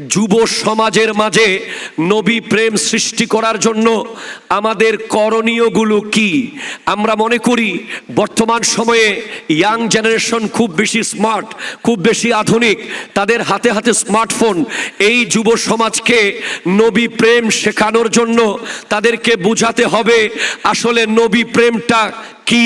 যুব সমাজের মাঝে নবী প্রেম সৃষ্টি করার জন্য আমাদের করণীয়গুলো কি? আমরা মনে করি, বর্তমান সময়ে ইয়াং জেনারেশন খুব বেশি স্মার্ট খুব বেশি আধুনিক। তাদের হাতে হাতে স্মার্টফোন এই যুব সমাজকে নবী প্রেম শেখানোর জন্য তাদেরকে বুঝাতে হবে আসলে নবী প্রেমটা কি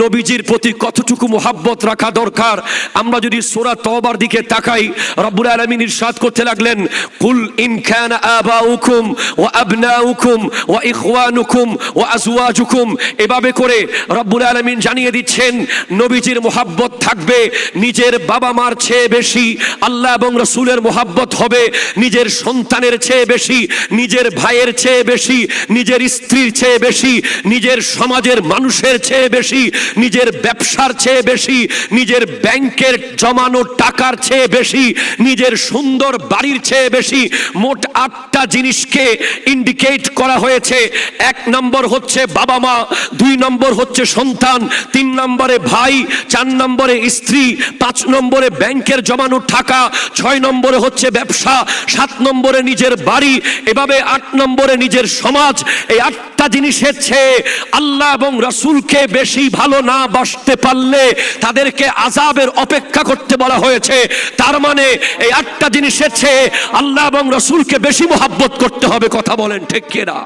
নবীজির প্রতি কতটুকু মোহাব্বত রাখা দরকার? আমরা যদি সোরা তবার দিকে তাকাই, রব্বুল আলামিন ইরশাদ করতে লাগলেন, কুল ইন কানা আবাউকুম ওয়া আবনাউকুম ওয়া ইখওয়ানুকুম ওয়া আজওয়াজুকুম। এভাবে করে রব্বুল আলামিন জানিয়ে দিচ্ছেন, নবীজির মোহাব্বত থাকবে, নিজের বাবা মার চেয়ে বেশি, আল্লাহ এবং রসুলের মোহাব্বত হবে, নিজের সন্তানের চেয়ে বেশি, নিজের ভাইয়ের চেয়ে বেশি, নিজের স্ত্রীর চেয়ে বেশি, নিজের সমাজের মানুষের চেয়ে বেশি, নিজের ব্যবসার চেয়ে বেশি, নিজের ব্যাংকের জমানো টাকার চেয়ে বেশি, নিজের সুন্দর বাড়ির চেয়ে বেশি, মোট আটটা জিনিসকে ইন্ডিকেট করা হয়েছে। এক নম্বর হচ্ছে বাবা মা, দুই নম্বর হচ্ছে সন্তান, তিন নম্বরে ভাই, চার নম্বরে স্ত্রী, পাঁচ নম্বরে ব্যাংকের জমানো টাকা, ছয় নম্বরে হচ্ছে ব্যবসা, সাত নম্বরে নিজের বাড়ি, এভাবে আট নম্বরে নিজের সমাজ, এই আটটা জিনিসের চেয়ে আল্লাহ এবং রাসূলকে বেশি ভালো না বাসতে পারলে তাদেরকে আজাবের অপেক্ষা করতে বলা হয়েছে। তার মানে এই আটটা জিনিসের চেয়ে আল্লাহ এবং রসুলকে বেশি মোহাব্বত করতে হবে, কথা বলেন ঠিক কিনা?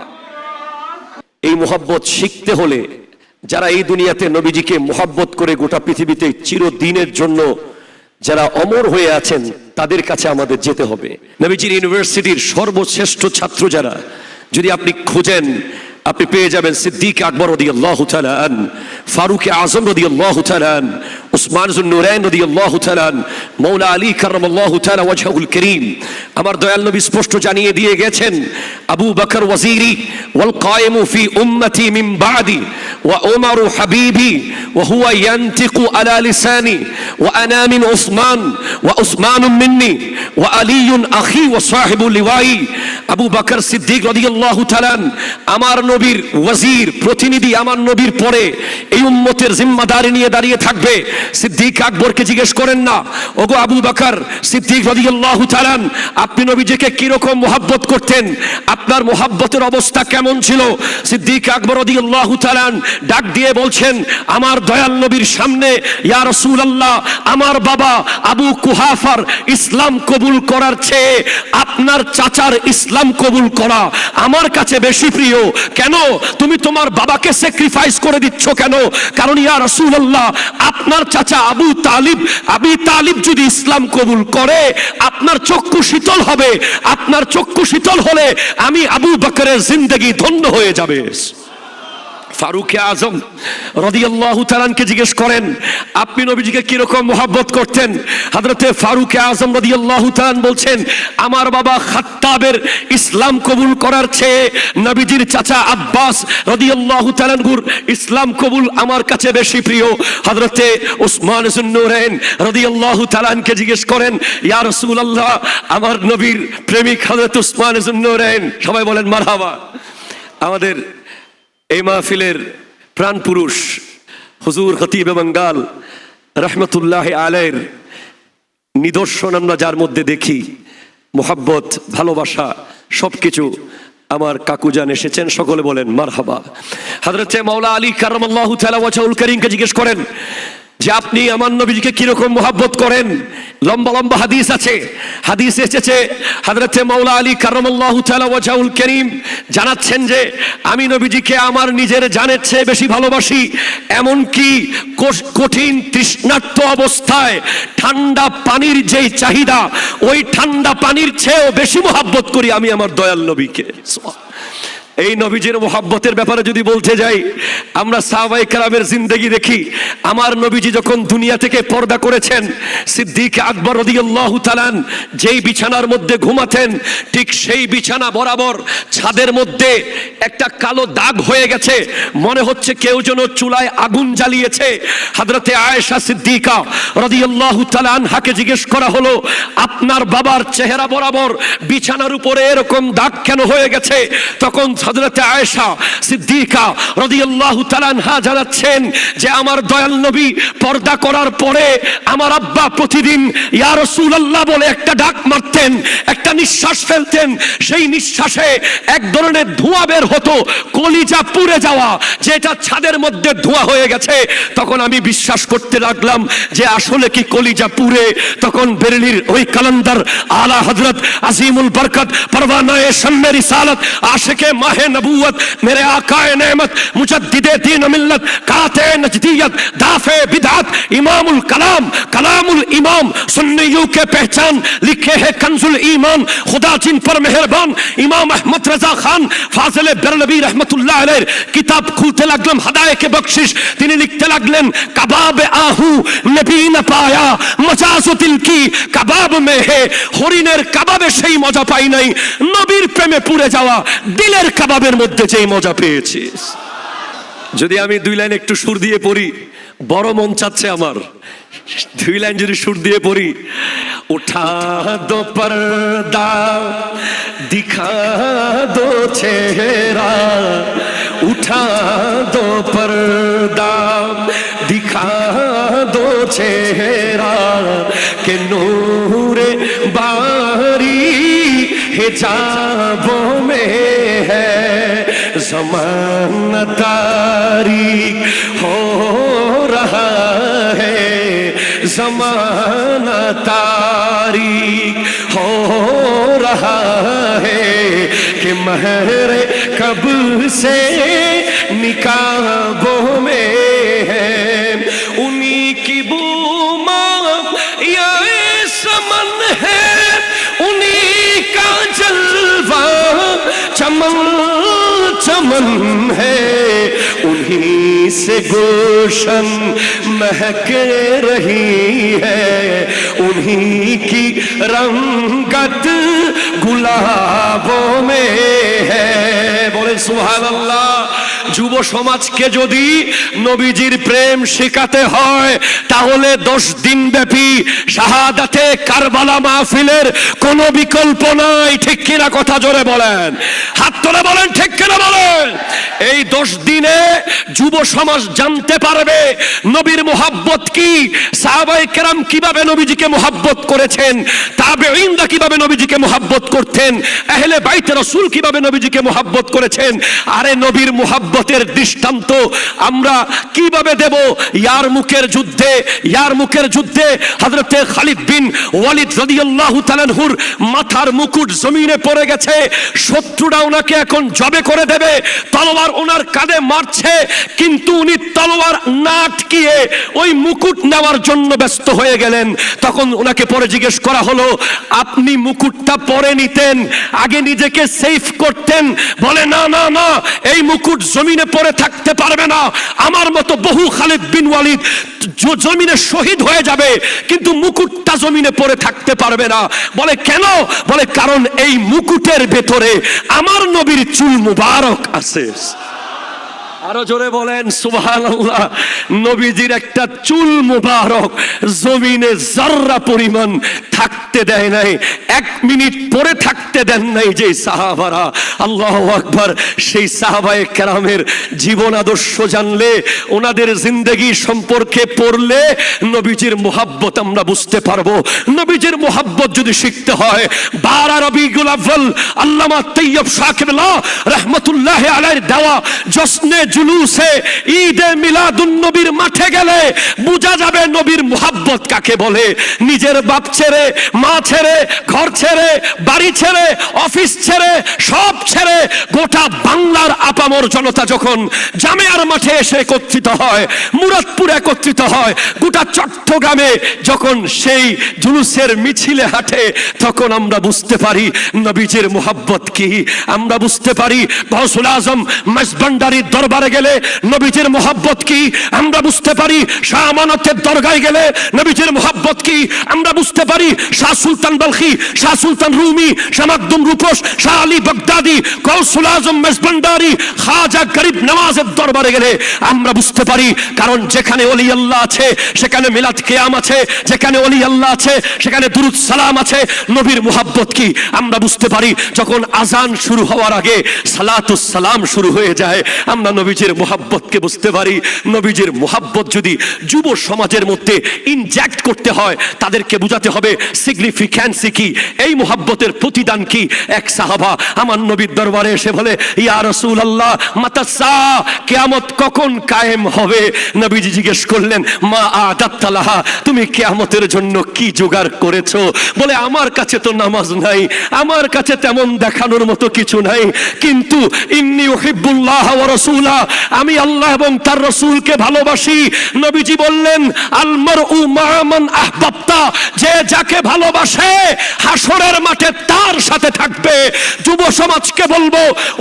এই মোহাব্বত শিখতে হলে যারা এই দুনিয়াতে নবীজিকে মোহাব্বত করে গোটা পৃথিবীতে চিরদিনের জন্য যারা অমর হয়ে আছেন, তাদের কাছে আমাদের যেতে হবে। নবীজির ইউনিভার্সিটির সর্বশ্রেষ্ঠ ছাত্র যারা, যদি আপনি খোঁজেন আপনি পেয়ে যাবেন সিদ্দিক আকবর রদি আল্লাহ তালান ফারুক আজম রদি আল্লাহ তালান উসমান নুরাইন রদি আল্লাহ তালান মৌলা আলী কারম আল্লাহ তালা ওয়াজহুল করিম। আমার দয়াল নবী স্পষ্ট জানিয়ে দিয়ে গেছেন, আবু বকর ওয়াজিরি, ওয়াল কায়েমু ফি উম্মতি মিন বাদি, ওয়া উমরু হাবিবি, ওয়া হুয়া ইয়ানতিকু আলা লিসানি, ওয়া আনা মিন উসমান, ওয়া উসমান মিন্নি আবু বকর আমার নবীর ওয়াজির প্রতিনিধি আমার নবীর পরে এই উম্মতের জিম্মাদারি নিয়ে দাঁড়িয়ে থাকবে। সিদ্দিক আকবরকে জিজ্ঞেস করেন না, ওগো আবু বকর সিদ্দিক রাদিয়াল্লাহু তাআলা আপনি নবীজিকে কীরকম মোহাব্বত করতেন? আপনার মোহাব্বতের অবস্থা কেমন ছিল? সিদ্দিক আকবর রাদিয়াল্লাহু তাআলা ডাক দিয়ে বলছেন, আমার দয়াল নবীর সামনে, ইয়া রাসূলুল্লাহ, আমার বাবা আবু কুহাফার ইসলাম কবুল করার চেয়ে আপনার চাচার ইসলাম কবুল করা আমার কাছে বেশি প্রিয়। কেন? তুমি তোমার বাবাকে স্যাক্রিফাইস করে দিচ্ছ কেন? কারণ, ইয়া রাসূলুল্লাহ, আপনার চাচা আবু তালিব, আবি তালিব যদি ইসলাম কবুল করে, আপনার চক্ষু শীতল হবে। আপনার চক্ষু শীতল হলে আমি আবু বকরের জিন্দগি ধন্য হয়ে যাবে। ফারুক আজম রদিয়াল্লাহু তালানকে জিজ্ঞেস করেন, আপনি নবীজিকে কীরকম মোহাব্বত করতেন? হযরতে ফারুক আজম রদিয়াল্লাহু তালান বলছেন, আমার বাবা খাত্তাবের ইসলাম কবুল করার চেয়ে নবীজির চাচা আব্বাস রদিয়াল্লাহু তালানগুর ইসলাম কবুল আমার কাছে বেশি প্রিয়। হযরতে উসমান সুন্নুরাইন রদিয়াল্লাহু তালানকে জিজ্ঞেস করেন, ইয়া রাসূলুল্লাহ, আমার নবীর প্রেমিক হযরত উসমান সুন্নুরাইন সবাই বলেন, মারহাবা। আমাদের এই মাহফিলের প্রাণ পুরুষ হুজুর খতিব বাঙ্গাল রহমতুল্লাহ আলের নিদর্শন আমরা যার মধ্যে দেখি, মোহাব্বত, ভালোবাসা সব কিছু আমার কাকুজান এসেছেন, সকলে বলেন, মারহাবা। হাজরত মাওলা আলী কারমাল্লাহ তাআলা ওয়াচাউল করিমকে জিজ্ঞেস করেন যে আপনি আমার নবীজিকে কীরকম মোহাব্বত করেন? লম্বা লম্বা হাদিস আছে। হাদিস এসেছে হাজরতে মাওলা আলী কারমাল্লাহু তাআলা ওয়াজহুল করিম জানাচ্ছেন যে, আমি নবীজিকে আমার নিজের জানের চেয়ে বেশি ভালোবাসি এমন কি কঠিন তৃষ্ণার্ত অবস্থায় ঠান্ডা পানির যেই চাহিদা, ওই ঠান্ডা পানির চেয়েও বেশি মোহাব্বত করি আমি আমার দয়াল নবীকে। এই নবীজির মোহাব্বতের ব্যাপারে যদি বলতে যাই, আমরা সাহাবাই কালামের জিন্দগি দেখি, আমার নবীজি যখন দুনিয়া থেকে পর্দা করেছেন, সিদ্দিক আকবর তালান যেই বিছানার মধ্যে ঘুমাতেন, ঠিক সেই বিছানা বরাবর ছাদের মধ্যে একটা কালো দাগ হয়ে গেছে। মনে হচ্ছে কেউ যেন চুলায় আগুন জ্বালিয়েছে। হাজরতে আয়েশা সিদ্দিকা রদিয়াল্লাহু তালান হাকে জিজ্ঞেস করা হলো, আপনার বাবার চেহারা বরাবর বিছানার উপরে এরকম দাগ কেন হয়ে গেছে? তখন হজরত আয়েশা সিদ্দিকা রদিয়াল্লাহু তালানহা জানাচ্ছেন যে আমার দয়াল নবী পর্দা করার পরে আমার আব্বা প্রতিদিন, ইয়া রাসূলুল্লাহ বলে একটা ডাক মারতেন, একটা নিঃশ্বাস ফেলতেন। সেই নিঃশ্বাসে এক ধরনের ধোঁয়া বের হতো, কলিজা পুড়ে যাওয়া, যেটা ছাদের মধ্যে ধোঁয়া হয়ে গেছে। তখন আমি বিশ্বাস করতে লাগলাম যে আসলে কি কলিজা পুড়ে। তখন বেরেলির ওই কালান্দার আলা হজরত আজিমুল বরকত পরওয়ানায়ে আশেকে মাহ شاہ نبوت، میرے آقا نعمت، مجدد دین ملت قاطع نجدیت، دافع بدعت، امام الکلام، کلام الامام سنیو کے پہچان، لکھے ہیں کنز الایمان، خدا جن پر مہربان، امام احمد رضا خان، فاضل برلبی رحمت اللہ علیہ، کتاب کھولتے لگلم ہدایے کے بخشش تینی لکھتے لگلم کباب آہو، نبی نہ کی کباب میں ہے মেহে کباب شئی موجہ پائی نہیں، نبیر پہ میں پورے جوا دلیر کباب কাবাবের মধ্যে যেই মজা পেয়েছি যদি আমি দুই লাইন একটু সুর দিয়ে পড়ি, বড় মন চাচ্ছে আমার। দুই লাইন যদি সুর দিয়ে পড়ি, উঠা দো পর্দা, দিখা দো চেহারা, উঠা দো পর্দা, দিখা দো চেহারা, কে নূরে বারি کتابوں میں ہے۔ زمان تاریخ ہو رہا ہے۔ زمان تاریخ ہو رہا ہے کہ مہر کب سے نکاب عالم ہے، انہی سے گوشن مہک رہی ہے۔ انہی کی رنگت گلابوں میں ہے۔ بولے سبحان اللہ۔ যুব সমাজকে যদি নবীজির প্রেম শেখাতে হয়, তাহলে দশ দিন ব্যাপী শাহাদাতে কারবালা মাহফিলের কোনো বিকল্প নাই। ঠিক কিনা কথা জোরে বলেন। হাত তোলে বলেন, ঠিক কিনা বলেন। এই দশ দিনে যুব সমাজ জানতে পারবে নবীর মোহাব্বত কি সাহাবাই কেরাম কীভাবে নবীজিকে মোহাব্বত করেছেন তাবে ইন্দা কীভাবে নবীজিকে মোহাব্বত করতেন, আহলে বাইতে রসুল কীভাবে নবীজিকে মোহাব্বত করেছেন। আরে নবীর মোহাব্বতের দৃষ্টান্ত আমরা কীভাবে দেব? ইয়ার মুখের যুদ্ধে, ইয়ার মুখের যুদ্ধে হযরতে খালিদ বিন ওয়ালিদ রাদিয়াল্লাহু তাআলাহুর মাথার মুকুট জমিনে পড়ে গেছে। শত্রুরা ওনাকে এখন জবে করে দেবে। তলোয়ার ওনার কাঁধে মারছে, কিন্তু উনি তলোয়ার না আটকিয়ে ওই মুকুট নেওয়ার জন্য ব্যস্ত হয়ে গেলেন। তখন ওনাকে পরে জিজ্ঞেস করা হলো, আপনি মুকুটটা পরে নিতেন, আগে নিজেকে সেফ করতেন। বলে, না না না, এই মুকুট জমিনে পড়ে থাকতে পারবে না। আমার মতো বহু খালিদ বিন ওয়ালিদ জমিনে শহীদ হয়ে যাবে, কিন্তু মুকুটটা জমিনে পড়ে থাকতে পারবে না। বলে কেন? বলে কারণ এই মুকুটের ভেতরে আমার নবীর চুল মুবারক আছে। আরও জোরে বলেন সুবহান আল্লাহ নবীজির একটা চুল মুবারক জমিনে জাররা পরিমাণ থাকতে দেয় নাই, এক মিনিট পরে থাকতে দেন নাই যে সাহাবারা। আল্লাহ আকবার, সেই সাহাবায়ে কেরামের জীবন আদর্শ জানলে, ওনাদের জিন্দগি সম্পর্কে পড়লে নবীজির মোহাব্বত আমরা বুঝতে পারব। নবীজির মোহাব্বত যদি শিখতে হয়, বারা রবিগুল আল্লামা তৈয়ব সাকিবুল্লাহ রহমতুল্লাহ আলাইহির দেওয়া, জশ্নে জুলুসে ঈদে মিলাদুন নবীর মাঠে গেলে বোঝা যাবে নবীর মোহাব্বত কাকে বলে। নিজের বাপ ছেড়ে, মা ছেড়ে, ঘর ছেড়ে, বাড়ি ছেড়ে, অফিস ছেড়ে, সব ছেড়ে গোটা বাংলার আপামর জনতা যখন জামেয়ার মাঠে এসে একত্রিত হয়, মুরাদপুর একত্রিত হয়, গোটা চট্টগ্রামে যখন সেই জুলুসের মিছিলে হাঁটে, তখন আমরা বুঝতে পারি নবীজির মোহাব্বত কি। আমরা বুঝতে পারি গৌসুল আজম মাসবান্ডারির দরবার দরবারে গেলে নবীজির মোহাব্বত কি? আমরা বুঝতে পারি শাহ আমানতের দরগায় গেলে নবীজির মোহাব্বত কি? আমরা বুঝতে পারি শাহ সুলতান বলখি, শাহ সুলতান রুমি, শাহ মাকদুম রূপস, শাহ আলী বাগদাদি, কৌসুল আজম মেজবান্ডারি, খাজা গরিব নওয়াজের দরবারে গেলে আমরা বুঝতে পারি, কারণ যেখানে অলি আল্লাহ আছে, সেখানে মিলাদ কেয়াম আছে, যেখানে অলি আল্লাহ আছে, সেখানে দুরুদ সালাম আছে, নবীর মুহাব্বত কি? আমরা বুঝতে পারি, যখন আজান শুরু হওয়ার আগে সালাতুস সালাম শুরু হয়ে যায়, আমরা নবীজির মুহাব্বতকে বুঝতে পারি। নবীজির মুহাব্বত যদি যুব সমাজের মধ্যে ইনজেক্ট করতে হয়, তাদেরকে বুঝাতে হবে সিগনিফিক্যান্সি কি। এই মুহাব্বতের প্রতিদান কি? এক সাহাবা আমার নবীর দরবারে এসে বলে, ইয়া রসুল আল্লাহ মাতাসা, কেয়ামত কখন কায়েম হবে? নবীজি জিজ্ঞেস করলেন, মা আদাত্তালাহা তুমি কেয়ামতের জন্য কি জোগাড় করেছ? বলে, আমার কাছে তো নামাজ নাই, আমার কাছে তেমন দেখানোর মতো কিছু নাই, কিন্তু ইন্নি উহিব্বুল্লাহ ওয়া রাসূলা আমি আল্লাহ এবং তার রসুলকে ভালোবাসি। নবীজি বললেন আলমর উ মা আহ যে যাকে ভালোবাসে হাসরের মাঠে তার সাথে সমাজকে বলব,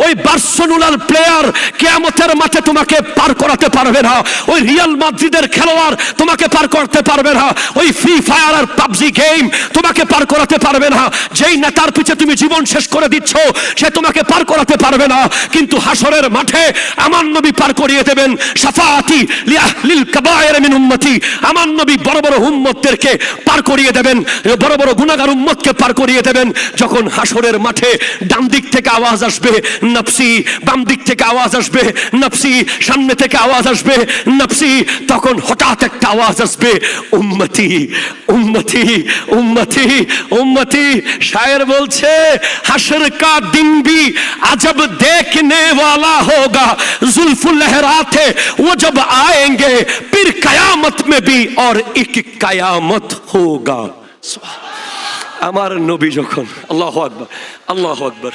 ওই বার্সেলোনার প্লেয়ার কিয়ামতের মাঠে তোমাকে পার করাতে পারবে না। ওই রিয়াল মাদ্রিদের খেলোয়াড় তোমাকে পার করতে পারবে না। ওই ফ্রি ফায়ার আর পাবজি গেম তোমাকে পার করাতে পারবে না। যেই নেতার পিছে তুমি জীবন শেষ করে দিচ্ছ, সে তোমাকে পার করাতে পারবে না। কিন্তু হাসরের মাঠে আমার নবী পার করিয়ে দেবেন সাফাতি লিল কাবায়ের মিন উম্মতি। আমার নবী বড় বড় উম্মতদেরকে পার করিয়ে দেবেন, বড় বড় গুনাহগার উম্মতকে পার করিয়ে দেবেন। যখন হাসরের মাঠে ডান وہ جب آئیں گے پھر قیامت میں بھی اور আমার নবী যখন আল্লাহ আকবর আল্লাহ আকবর